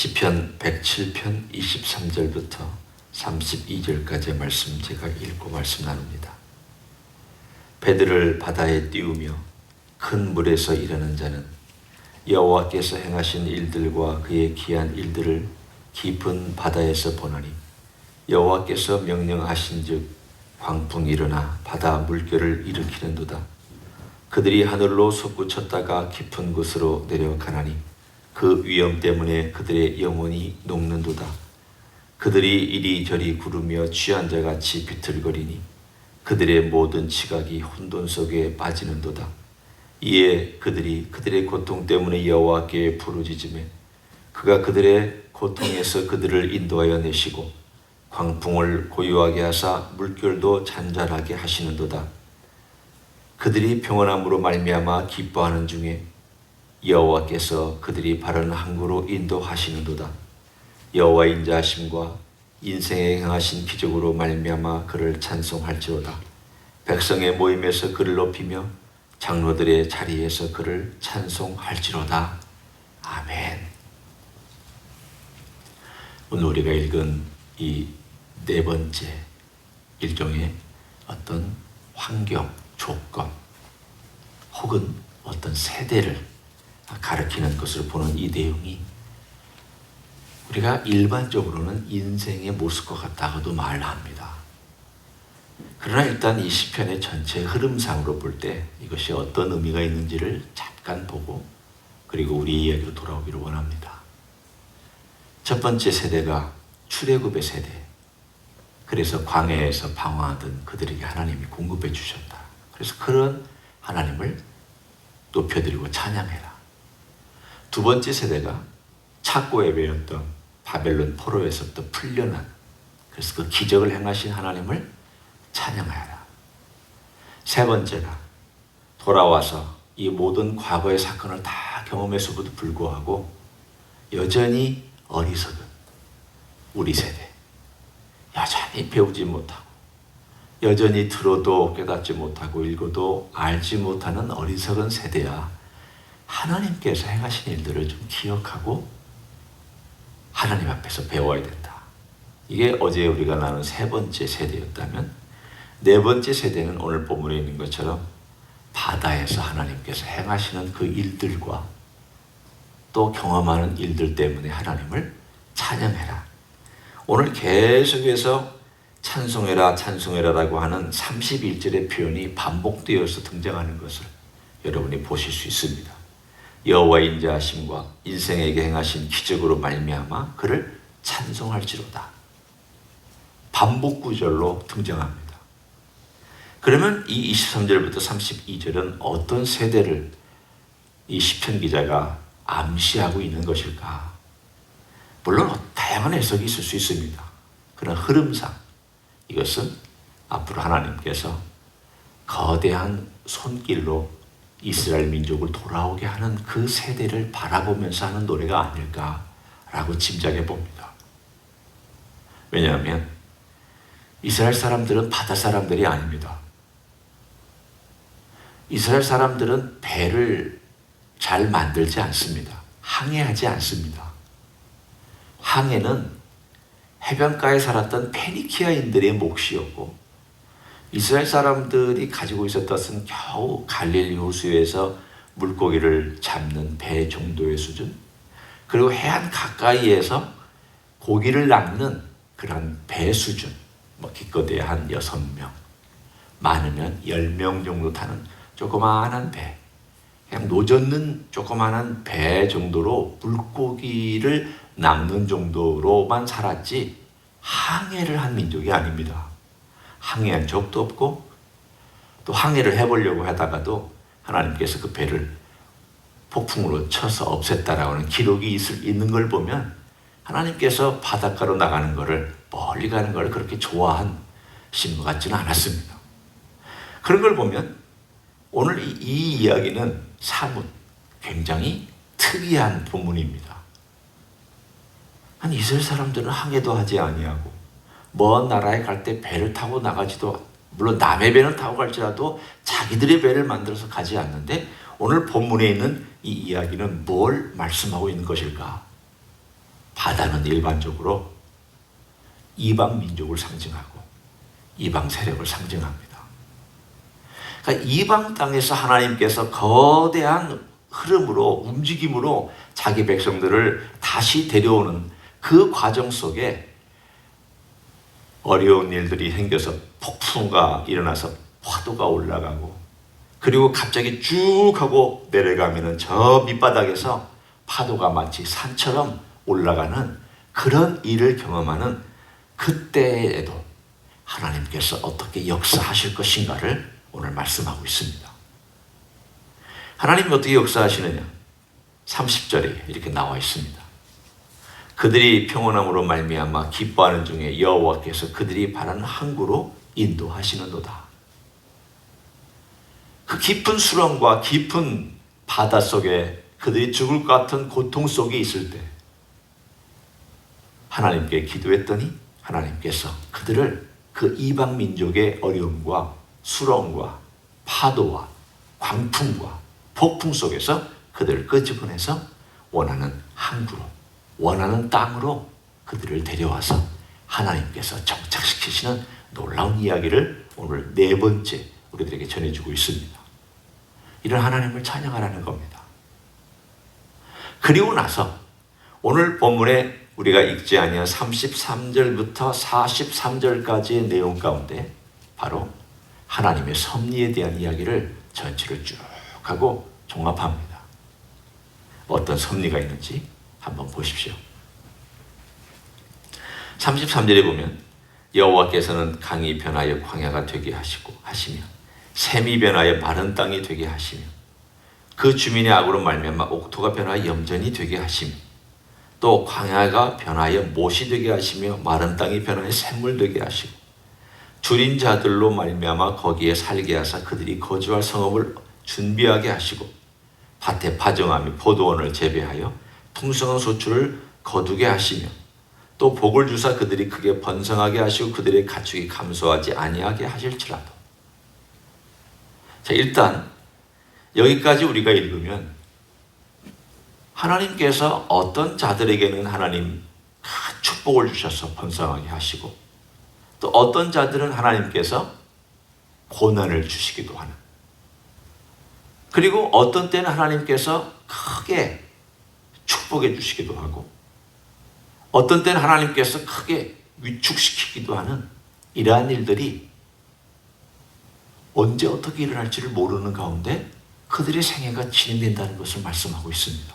시편 107편 23절부터 32절까지의 말씀 제가 읽고 말씀 나눕니다. 배들을 바다에 띄우며 큰 물에서 일하는 자는 여호와께서 행하신 일들과 그의 기한 일들을 깊은 바다에서 보나니 여호와께서 명령하신즉 광풍이 일어나 바다 물결을 일으키는도다. 그들이 하늘로 솟구쳤다가 깊은 곳으로 내려가나니 그 위험 때문에 그들의 영혼이 녹는도다. 그들이 이리저리 구르며 취한 자 같이 비틀거리니 그들의 모든 지각이 혼돈 속에 빠지는도다. 이에 그들이 그들의 고통 때문에 여호와께 부르짖음에 그가 그들의 고통에서 그들을 인도하여 내시고 광풍을 고요하게 하사 물결도 잔잔하게 하시는도다. 그들이 평안함으로 말미암아 기뻐하는 중에 여호와께서 그들이 바른 항구로 인도하시는도다. 여호와 인자하심과 인생에 행하신 기적으로 말미암아 그를 찬송할지로다. 백성의 모임에서 그를 높이며 장로들의 자리에서 그를 찬송할지로다. 아멘. 오늘 우리가 읽은 이 네 번째 일종의 어떤 환경, 조건 혹은 어떤 세대를 가리키는 것을 보는 이 내용이 우리가 일반적으로는 인생의 모습과 같다고도 말합니다. 그러나 일단 이 시편의 전체 흐름상으로 볼 때 이것이 어떤 의미가 있는지를 잠깐 보고 그리고 우리 이야기로 돌아오기를 원합니다. 첫 번째 세대가 출애굽의 세대. 그래서 광야에서 방황하던 그들에게 하나님이 공급해 주셨다. 그래서 그런 하나님을 높여드리고 찬양해라. 두 번째 세대가 착고에 배웠던 바벨론 포로에서부터 풀려난 그래서 그 기적을 행하신 하나님을 찬양하라. 세 번째가 돌아와서 이 모든 과거의 사건을 다 경험했음에도 불구하고 여전히 어리석은 우리 세대. 여전히 배우지 못하고 여전히 들어도 깨닫지 못하고 읽어도 알지 못하는 어리석은 세대야. 하나님께서 행하신 일들을 좀 기억하고 하나님 앞에서 배워야 된다. 이게 어제 우리가 나눈 세 번째 세대였다면 네 번째 세대는 오늘 본문에 있는 것처럼 바다에서 하나님께서 행하시는 그 일들과 또 경험하는 일들 때문에 하나님을 찬양해라. 오늘 계속해서 찬송해라 찬송해라라고 하는 31절의 표현이 반복되어서 등장하는 것을 여러분이 보실 수 있습니다. 여호와 인자하심과 인생에게 행하신 기적으로 말미암아 그를 찬송할지로다. 반복 구절로 등장합니다. 그러면 이 23절부터 32절은 어떤 세대를 이 시편 기자가 암시하고 있는 것일까? 물론 다양한 해석이 있을 수 있습니다. 그런 흐름상 이것은 앞으로 하나님께서 거대한 손길로 이스라엘 민족을 돌아오게 하는 그 세대를 바라보면서 하는 노래가 아닐까라고 짐작해 봅니다. 왜냐하면 이스라엘 사람들은 바다 사람들이 아닙니다. 이스라엘 사람들은 배를 잘 만들지 않습니다. 항해하지 않습니다. 항해는 해변가에 살았던 페니키아인들의 몫이었고 이스라엘 사람들이 가지고 있었던 겨우 갈릴리 호수에서 물고기를 잡는 배 정도의 수준? 그리고 해안 가까이에서 고기를 낚는 그런 배 수준? 뭐 기껏해야 한 여섯 명. 많으면 열명 정도 타는 조그마한 배. 그냥 노젓는 조그마한 배 정도로 물고기를 낚는 정도로만 살았지 항해를 한 민족이 아닙니다. 항해한 적도 없고 또 항해를 해보려고 하다가도 하나님께서 그 배를 폭풍으로 쳐서 없앴다라는 기록이 있을, 있는 걸 보면 하나님께서 바닷가로 나가는 것을 멀리 가는 걸 그렇게 좋아하신 것 같지는 않았습니다. 그런 걸 보면 오늘 이, 이 이야기는 사뭇 굉장히 특이한 본문입니다. 한 이스라엘 사람들은 항해도 하지 아니하고 먼 나라에 갈 때 배를 타고 나가지도 물론 남의 배는 타고 갈지라도 자기들의 배를 만들어서 가지 않는데 오늘 본문에 있는 이 이야기는 뭘 말씀하고 있는 것일까? 저는 일반적으로 이방 민족을 상징하고 이방 세력을 상징합니다. 그러니까 이방 땅에서 하나님께서 거대한 흐름으로 움직임으로 자기 백성들을 다시 데려오는 그 과정 속에 어려운 일들이 생겨서 폭풍가 일어나서 파도가 올라가고 그리고 갑자기 쭉 하고 내려가면은 저 밑바닥에서 파도가 마치 산처럼 올라가는 그런 일을 경험하는 그때에도 하나님께서 어떻게 역사하실 것인가를 오늘 말씀하고 있습니다. 하나님이 어떻게 역사하시느냐? 30절에 이렇게 나와 있습니다. 그들이 평온함으로 말미암아 기뻐하는 중에 여호와께서 그들이 바라는 항구로 인도하시는도다. 그 깊은 수렁과 깊은 바다 속에 그들이 죽을 것 같은 고통 속에 있을 때 하나님께 기도했더니 하나님께서 그들을 그 이방 민족의 어려움과 수렁과 파도와 광풍과 폭풍 속에서 그들을 끄집어내서 원하는 항구로 원하는 땅으로 그들을 데려와서 하나님께서 정착시키시는 놀라운 이야기를 오늘 네 번째 우리들에게 전해주고 있습니다. 이런 하나님을 찬양하라는 겁니다. 그리고 나서 오늘 본문에 우리가 읽지 아니한 33절부터 43절까지의 내용 가운데 바로 하나님의 섭리에 대한 이야기를 전체를 쭉 하고 종합합니다. 어떤 섭리가 있는지 한번 보십시오. 33절에 보면 여호와께서는 강이 변하여 광야가 되게 하시고 하시며 샘이 변하여 마른 땅이 되게 하시며 그 주민의 악으로 말미암아 옥토가 변하여 염전이 되게 하시며 또 광야가 변하여 못이 되게 하시며 마른 땅이 변하여 샘물 되게 하시고 줄인 자들로 말미암아 거기에 살게 하사 그들이 거주할 성읍을 준비하게 하시고 밭에 파정하며 포도원을 재배하여 풍성한 소출을 거두게 하시며 또 복을 주사 그들이 크게 번성하게 하시고 그들의 가축이 감소하지 아니하게 하실지라도. 자 일단 여기까지 우리가 읽으면 하나님께서 어떤 자들에게는 하나님 큰 축복을 주셔서 번성하게 하시고 또 어떤 자들은 하나님께서 고난을 주시기도 하는. 그리고 어떤 때는 하나님께서 크게 축복해 주시기도 하고 어떤 때는 하나님께서 크게 위축시키기도 하는 이러한 일들이 언제 어떻게 일어날지를 모르는 가운데 그들의 생애가 진행된다는 것을 말씀하고 있습니다.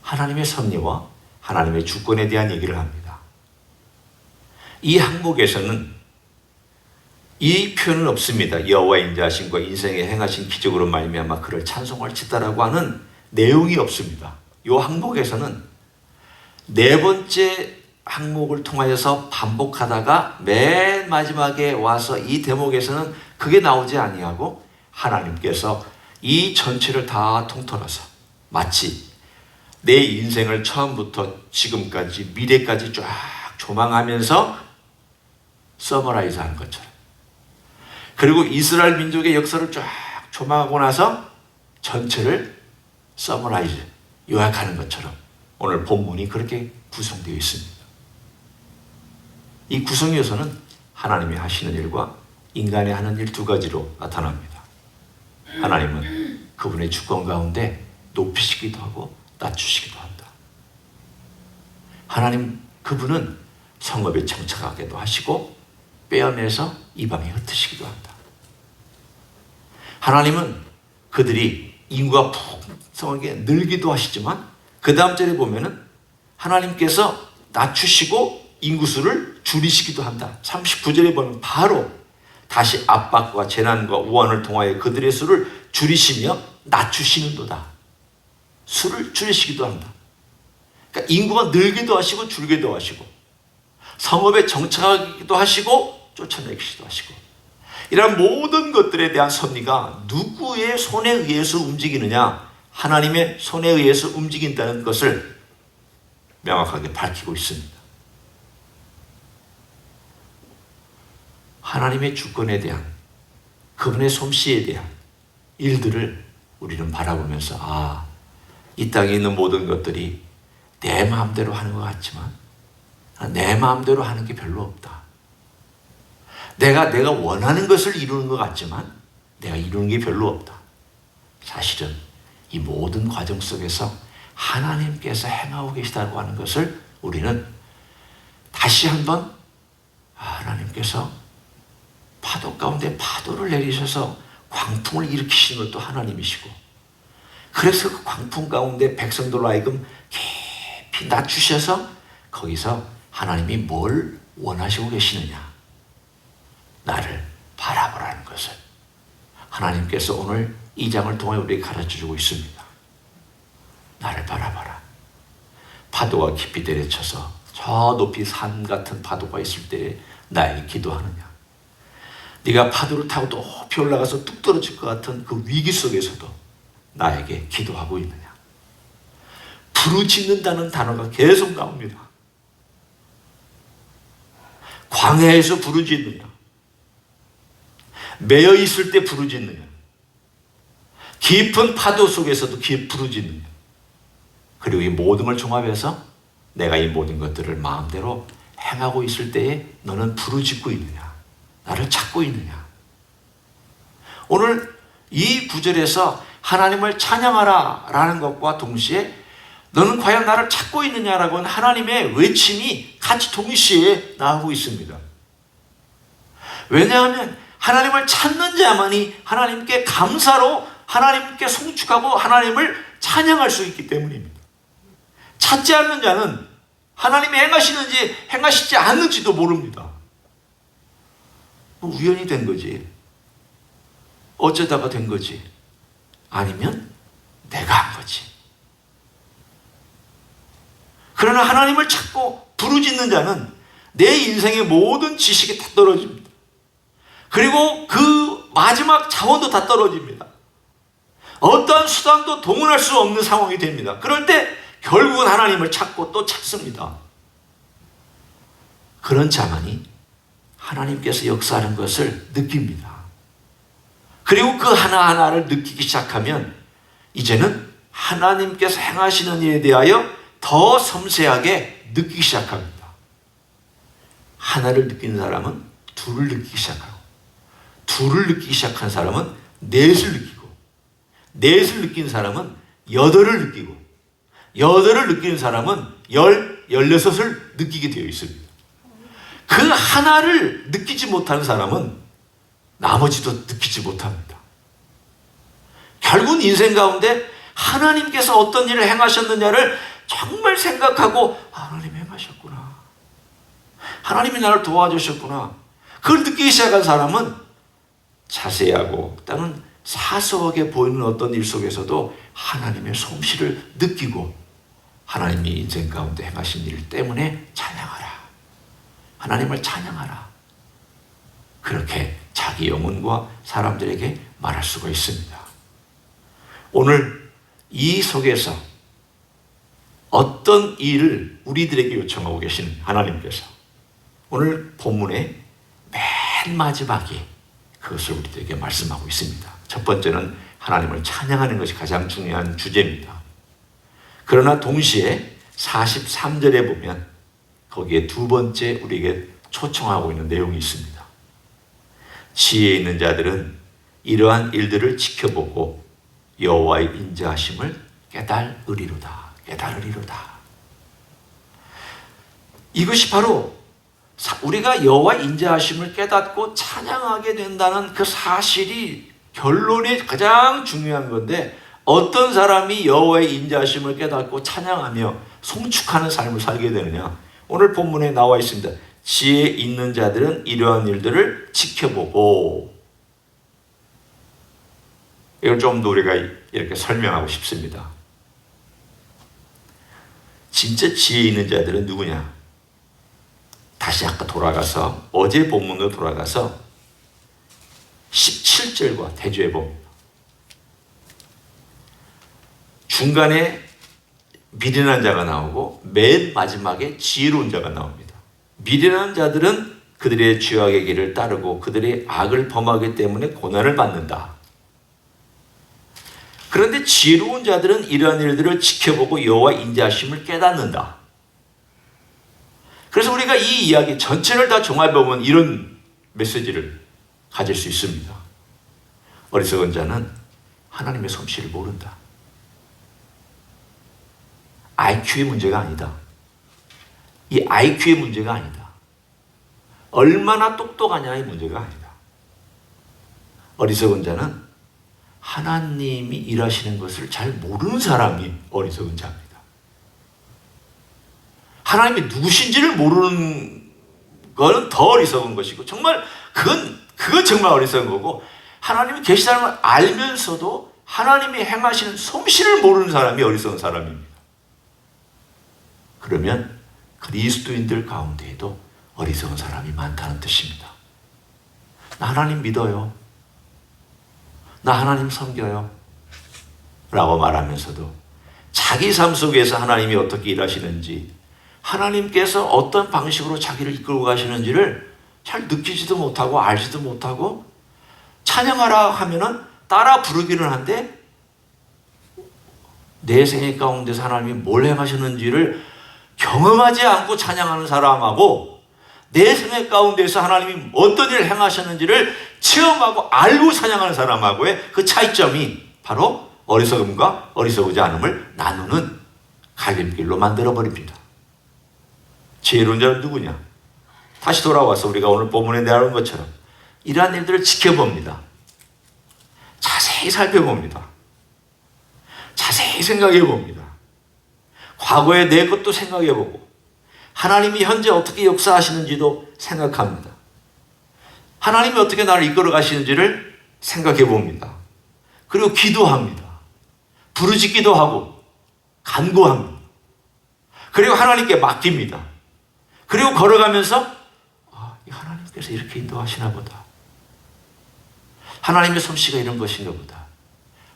하나님의 섭리와 하나님의 주권에 대한 얘기를 합니다. 이 항목에서는 이 표현은 없습니다. 여호와 인자하신과 인생에 행하신 기적으로 말미암아 그를 찬송할지다라고 하는 내용이 없습니다. 이 항목에서는 네 번째 항목을 통하여서 반복하다가 맨 마지막에 와서 이 대목에서는 그게 나오지 아니하고 하나님께서 이 전체를 다 통틀어서 마치 내 인생을 처음부터 지금까지 미래까지 쫙 조망하면서 서머라이즈 하는 것처럼 그리고 이스라엘 민족의 역사를 쫙 조망하고 나서 전체를 서머라이즈 요약하는 것처럼 오늘 본문이 그렇게 구성되어 있습니다. 이 구성 요소는 하나님이 하시는 일과 인간이 하는 일 두 가지로 나타납니다. 하나님은 그분의 주권 가운데 높이시기도 하고 낮추시기도 한다. 하나님 그분은 성읍에 정착하게도 하시고 빼어내서 이방에 흩으시기도 한다. 하나님은 그들이 인구가 풍성하게 늘기도 하시지만 그 다음 절에 보면은 하나님께서 낮추시고 인구수를 줄이시기도 한다. 39절에 보면 바로 다시 압박과 재난과 우환을 통하여 그들의 수를 줄이시며 낮추시는도다. 수를 줄이시기도 한다. 그러니까 인구가 늘기도 하시고 줄기도 하시고 성읍에 정착하기도 하시고 쫓아내기도 하시고 이런 모든 것들에 대한 섭리가 누구의 손에 의해서 움직이느냐 하나님의 손에 의해서 움직인다는 것을 명확하게 밝히고 있습니다. 하나님의 주권에 대한 그분의 솜씨에 대한 일들을 우리는 바라보면서 아, 이 땅에 있는 모든 것들이 내 마음대로 하는 것 같지만 내 마음대로 하는 게 별로 없다. 내가 내가 원하는 것을 이루는 것 같지만 내가 이루는 게 별로 없다. 사실은 이 모든 과정 속에서 하나님께서 행하고 계시다고 하는 것을 우리는 다시 한번 아, 하나님께서 파도 가운데 파도를 내리셔서 광풍을 일으키시는 것도 하나님이시고 그래서 그 광풍 가운데 백성들로 하여금 깊이 낮추셔서 거기서 하나님이 뭘 원하시고 계시느냐 나를 바라보라는 것을 하나님께서 오늘 이 장을 통해 우리에게 가르쳐주고 있습니다. 나를 바라봐라. 파도가 깊이 내려쳐서 저 높이 산 같은 파도가 있을 때 나에게 기도하느냐. 네가 파도를 타고 높이 올라가서 뚝 떨어질 것 같은 그 위기 속에서도 나에게 기도하고 있느냐. 부르짖는다는 단어가 계속 나옵니다. 광야에서 부르짖느냐. 매여 있을 때 부르짖느냐. 깊은 파도 속에서도 깊 부르짖느냐. 그리고 이 모든 걸 종합해서 내가 이 모든 것들을 마음대로 행하고 있을 때에 너는 부르짖고 있느냐. 나를 찾고 있느냐. 오늘 이 구절에서 하나님을 찬양하라 라는 것과 동시에 너는 과연 나를 찾고 있느냐라고 하는 하나님의 외침이 같이 동시에 나오고 있습니다. 왜냐하면 하나님을 찾는 자만이 하나님께 감사로 하나님께 송축하고 하나님을 찬양할 수 있기 때문입니다. 찾지 않는 자는 하나님이 행하시는지 행하시지 않는지도 모릅니다. 뭐 우연히 된 거지. 어쩌다가 된 거지. 아니면 내가 한 거지. 그러나 하나님을 찾고 부르짖는 자는 내 인생의 모든 지식이 다 떨어집니다. 그리고 그 마지막 자원도 다 떨어집니다. 어떠한 수단도 동원할 수 없는 상황이 됩니다. 그럴 때 결국은 하나님을 찾고 또 찾습니다. 그런 자만이 하나님께서 역사하는 것을 느낍니다. 그리고 그 하나하나를 느끼기 시작하면 이제는 하나님께서 행하시는 일에 대하여 더 섬세하게 느끼기 시작합니다. 하나를 느끼는 사람은 둘을 느끼기 시작하고 둘을 느끼기 시작한 사람은 넷을 느끼고 넷을 느낀 사람은 여덟을 느끼고 여덟을 느끼는 사람은 열, 열여섯을 느끼게 되어 있습니다. 그 하나를 느끼지 못하는 사람은 나머지도 느끼지 못합니다. 결국은 인생 가운데 하나님께서 어떤 일을 행하셨느냐를 정말 생각하고 하나님 행하셨구나. 하나님이 나를 도와주셨구나. 그걸 느끼기 시작한 사람은 자세하고 또는 사소하게 보이는 어떤 일 속에서도 하나님의 솜씨를 느끼고 하나님이 인생 가운데 행하신 일 때문에 찬양하라. 하나님을 찬양하라. 그렇게 자기 영혼과 사람들에게 말할 수가 있습니다. 오늘 이 속에서 어떤 일을 우리들에게 요청하고 계신 하나님께서 오늘 본문의 맨 마지막에 그것을 우리들에게 말씀하고 있습니다. 첫 번째는 하나님을 찬양하는 것이 가장 중요한 주제입니다. 그러나 동시에 43절에 보면 거기에 두 번째 우리에게 초청하고 있는 내용이 있습니다. 지혜 있는 자들은 이러한 일들을 지켜보고 여호와의 인자하심을 깨달으리로다. 깨달으리로다. 이것이 바로 우리가 여호와 인자하심을 깨닫고 찬양하게 된다는 그 사실이 결론이 가장 중요한 건데 어떤 사람이 여호와의 인자하심을 깨닫고 찬양하며 송축하는 삶을 살게 되느냐? 오늘 본문에 나와 있습니다. 지혜 있는 자들은 이러한 일들을 지켜보고 이걸 좀 더 우리가 이렇게 설명하고 싶습니다. 진짜 지혜 있는 자들은 누구냐? 다시 아까 돌아가서 어제 본문으로 돌아가서 17절과 대조해 봅니다. 중간에 미련한 자가 나오고 맨 마지막에 지혜로운 자가 나옵니다. 미련한 자들은 그들의 죄악의 길을 따르고 그들의 악을 범하기 때문에 고난을 받는다. 그런데 지혜로운 자들은 이러한 일들을 지켜보고 여호와 인자하심을 깨닫는다. 그래서 우리가 이 이야기 전체를 다 종합해 보면 이런 메시지를 가질 수 있습니다. 어리석은 자는 하나님의 솜씨를 모른다. IQ의 문제가 아니다. 이 IQ의 문제가 아니다. 얼마나 똑똑하냐의 문제가 아니다. 어리석은 자는 하나님이 일하시는 것을 잘 모르는 사람이 어리석은 자입니다. 하나님이 누구신지를 모르는 거는 더 어리석은 것이고 정말 그건 그건 정말 어리석은 거고 하나님이 계시다는 걸 알면서도 하나님이 행하시는 솜씨를 모르는 사람이 어리석은 사람입니다. 그러면 그리스도인들 가운데에도 어리석은 사람이 많다는 뜻입니다. 나 하나님 믿어요. 나 하나님 섬겨요. 라고 말하면서도 자기 삶 속에서 하나님이 어떻게 일하시는지 하나님께서 어떤 방식으로 자기를 이끌고 가시는지를 잘 느끼지도 못하고 알지도 못하고 찬양하라 하면은 따라 부르기는 한데 내 생애 가운데서 하나님이 뭘 행하셨는지를 경험하지 않고 찬양하는 사람하고 내 생애 가운데서 하나님이 어떤 일을 행하셨는지를 체험하고 알고 찬양하는 사람하고의 그 차이점이 바로 어리석음과 어리석지 않음을 나누는 갈림길로 만들어 버립니다. 지혜로운 자는 누구냐? 다시 돌아와서 우리가 오늘 본문에 나온 것처럼 이러한 일들을 지켜봅니다. 자세히 살펴봅니다. 자세히 생각해 봅니다. 과거의 내 것도 생각해 보고 하나님이 현재 어떻게 역사하시는지도 생각합니다. 하나님이 어떻게 나를 이끌어 가시는지를 생각해 봅니다. 그리고 기도합니다. 부르짖기도 하고 간구합니다. 그리고 하나님께 맡깁니다. 그리고 걸어가면서 아, 하나님께서 이렇게 인도하시나 보다. 하나님의 솜씨가 이런 것인가 보다.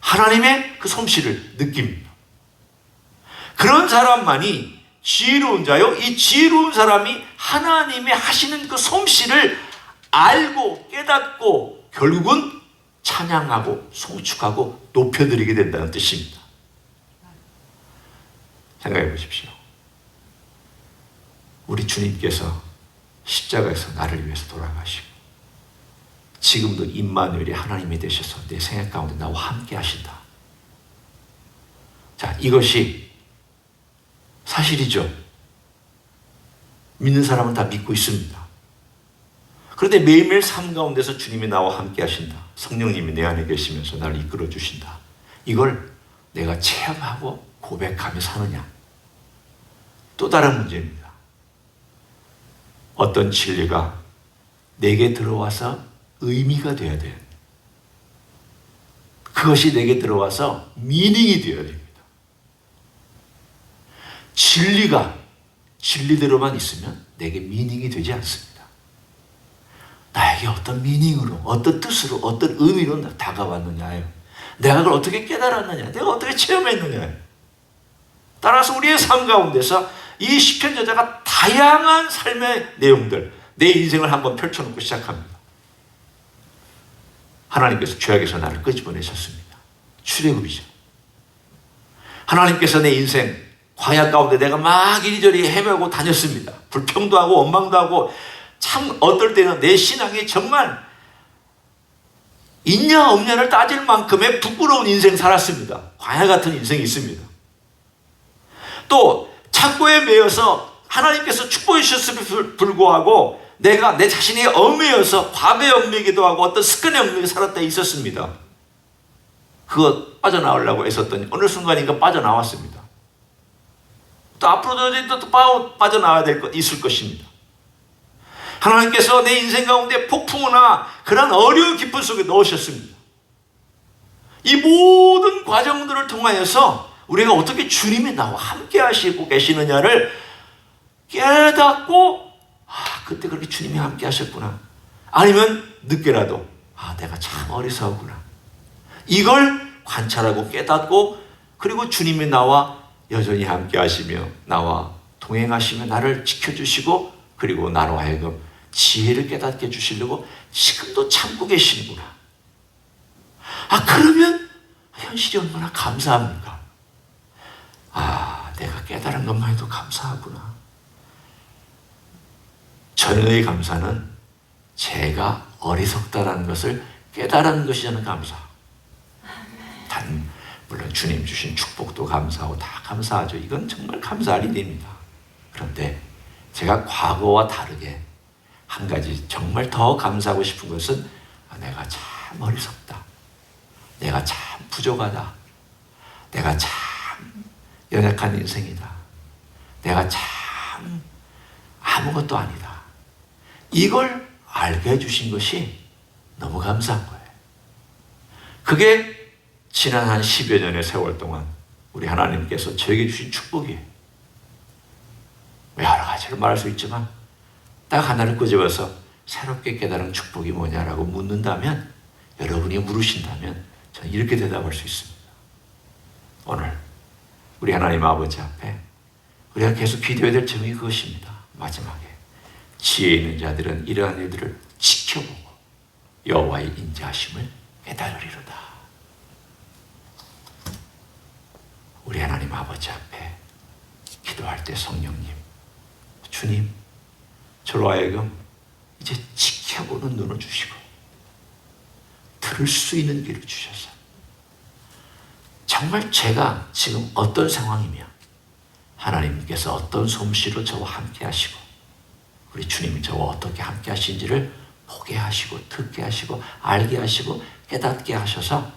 하나님의 그 솜씨를 느낍니다. 그런 사람만이 지혜로운 자요. 이 지혜로운 사람이 하나님의 하시는 그 솜씨를 알고 깨닫고 결국은 찬양하고 송축하고 높여드리게 된다는 뜻입니다. 생각해 보십시오. 우리 주님께서 십자가에서 나를 위해서 돌아가시고 지금도 임마누엘이 하나님이 되셔서 내 생애 가운데 나와 함께 하신다. 자, 이것이 사실이죠. 믿는 사람은 다 믿고 있습니다. 그런데 매일매일 삶 가운데서 주님이 나와 함께 하신다. 성령님이 내 안에 계시면서 나를 이끌어 주신다. 이걸 내가 체험하고 고백하며 사느냐. 또 다른 문제입니다. 어떤 진리가 내게 들어와서 의미가 되어야 돼요. 그것이 내게 들어와서 미닝이 되어야 됩니다. 진리가 진리대로만 있으면 내게 미닝이 되지 않습니다. 나에게 어떤 미닝으로, 어떤 뜻으로, 어떤 의미로 다가왔느냐요. 내가 그걸 어떻게 깨달았느냐, 내가 어떻게 체험했느냐. 따라서 우리의 삶 가운데서 이 시편 저자가 다양한 삶의 내용들, 내 인생을 한번 펼쳐놓고 시작합니다. 하나님께서 죄악에서 나를 끄집어내셨습니다. 출애굽이죠. 하나님께서 내 인생 광야 가운데 내가 막 이리저리 헤매고 다녔습니다. 불평도 하고 원망도 하고 참 어떨 때는 내 신앙이 정말 있냐 없냐를 따질 만큼의 부끄러운 인생 살았습니다. 광야 같은 인생이 있습니다. 또 창고에 매여서 하나님께서 축복해 주셨음에 불구하고 내가 내 자신이 얽매여서 밥에 얽매기도 하고 어떤 습관에 얽매여 살았다 때 있었습니다. 그거 빠져나오려고 애썼더니 어느 순간인가 빠져나왔습니다. 또 앞으로도 또 빠져나와야 될 것, 있을 것입니다. 하나님께서 내 인생 가운데 폭풍우나 그런 어려운 기쁨 속에 넣으셨습니다. 이 모든 과정들을 통하여서 우리가 어떻게 주님이 나와 함께 하시고 계시느냐를 깨닫고 아, 그때 그렇게 주님이 함께 하셨구나. 아니면 늦게라도 아, 내가 참 어리석구나. 이걸 관찰하고 깨닫고 그리고 주님이 나와 여전히 함께 하시며 나와 동행하시며 나를 지켜주시고 그리고 나로 하여금 지혜를 깨닫게 해주시려고 지금도 참고 계시는구나. 아, 그러면 현실이 얼마나 감사합니까? 아, 내가 깨달은 것만 해도 감사하구나. 전의 감사는 제가 어리석다라는 것을 깨달은 것이 저는 감사. 단 물론 주님 주신 축복도 감사하고 다 감사하죠. 이건 정말 감사할 일입니다. 그런데 제가 과거와 다르게 한 가지 정말 더 감사하고 싶은 것은 아, 내가 참 어리석다. 내가 참 부족하다. 내가 참 연약한 인생이다. 내가 참 아무것도 아니다. 이걸 알게 해주신 것이 너무 감사한 거예요. 그게 지난 한 10여 년의 세월 동안 우리 하나님께서 저에게 주신 축복이에요. 여러 가지로 말할 수 있지만 딱 하나를 끄집어서 새롭게 깨달은 축복이 뭐냐라고 묻는다면 여러분이 물으신다면 저는 이렇게 대답할 수 있습니다. 오늘 우리 하나님 아버지 앞에 우리가 계속 기도해야 될 점이 그것입니다. 마지막에 지혜 있는 자들은 이러한 일들을 지켜보고 여호와의 인자하심을 깨달으리로다. 우리 하나님 아버지 앞에 기도할 때 성령님, 주님, 저로 하여금 이제 지켜보는 눈을 주시고 들을 수 있는 길을 주셔서 정말 제가 지금 어떤 상황이며 하나님께서 어떤 솜씨로 저와 함께 하시고 우리 주님이 저와 어떻게 함께 하신지를 보게 하시고 듣게 하시고 알게 하시고 깨닫게 하셔서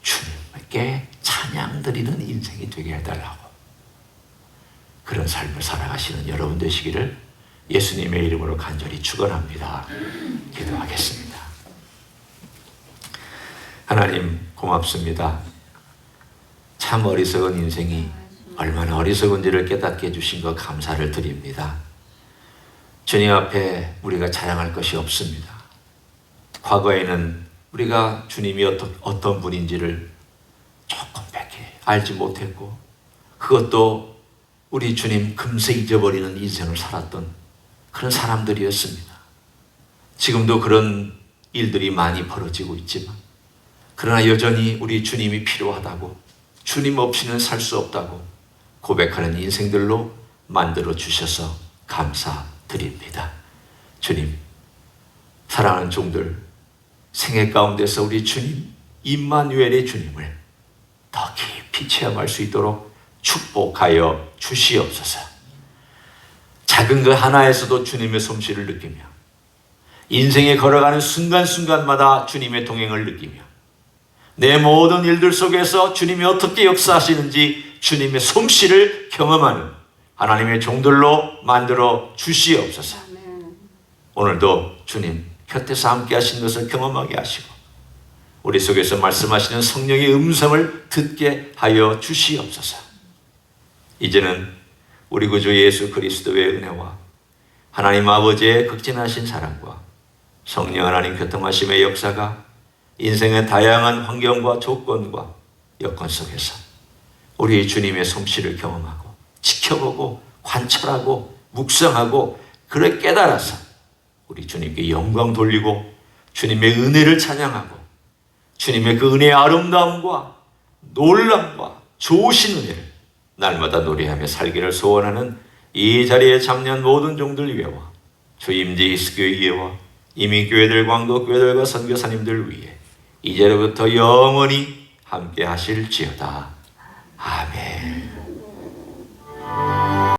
주님께 찬양 드리는 인생이 되게 해달라고 그런 삶을 살아가시는 여러분 되시기를 예수님의 이름으로 간절히 축원합니다. 기도하겠습니다. 하나님 고맙습니다. 참 어리석은 인생이 얼마나 어리석은지를 깨닫게 해주신 것 감사를 드립니다. 주님 앞에 우리가 자랑할 것이 없습니다. 과거에는 우리가 주님이 어떤, 어떤 분인지를 조금밖에 알지 못했고 그것도 우리 주님 금세 잊어버리는 인생을 살았던 그런 사람들이었습니다. 지금도 그런 일들이 많이 벌어지고 있지만 그러나 여전히 우리 주님이 필요하다고 주님 없이는 살 수 없다고 고백하는 인생들로 만들어 주셔서 감사드립니다. 주님, 사랑하는 종들, 생애 가운데서 우리 주님, 임마누엘의 주님을 더 깊이 체험할 수 있도록 축복하여 주시옵소서. 작은 것 하나에서도 주님의 솜씨를 느끼며 인생에 걸어가는 순간순간마다 주님의 동행을 느끼며 내 모든 일들 속에서 주님이 어떻게 역사하시는지 주님의 솜씨를 경험하는 하나님의 종들로 만들어 주시옵소서. 오늘도 주님 곁에서 함께 하신 것을 경험하게 하시고 우리 속에서 말씀하시는 성령의 음성을 듣게 하여 주시옵소서. 이제는 우리 구주 예수 그리스도의 은혜와 하나님 아버지의 극진하신 사랑과 성령 하나님 교통하심의 역사가 인생의 다양한 환경과 조건과 여건 속에서 우리 주님의 솜씨를 경험하고 지켜보고 관찰하고 묵상하고 그를 깨달아서 우리 주님께 영광 돌리고 주님의 은혜를 찬양하고 주님의 그 은혜의 아름다움과 놀람과 좋으신 은혜를 날마다 노래하며 살기를 소원하는 이 자리에 참여한 모든 종들 위해와 주임지 이스교회 위해와 이민교회들 광도교회들과 선교사님들 위해 이제로부터 영원히 함께 하실지어다. 아멘.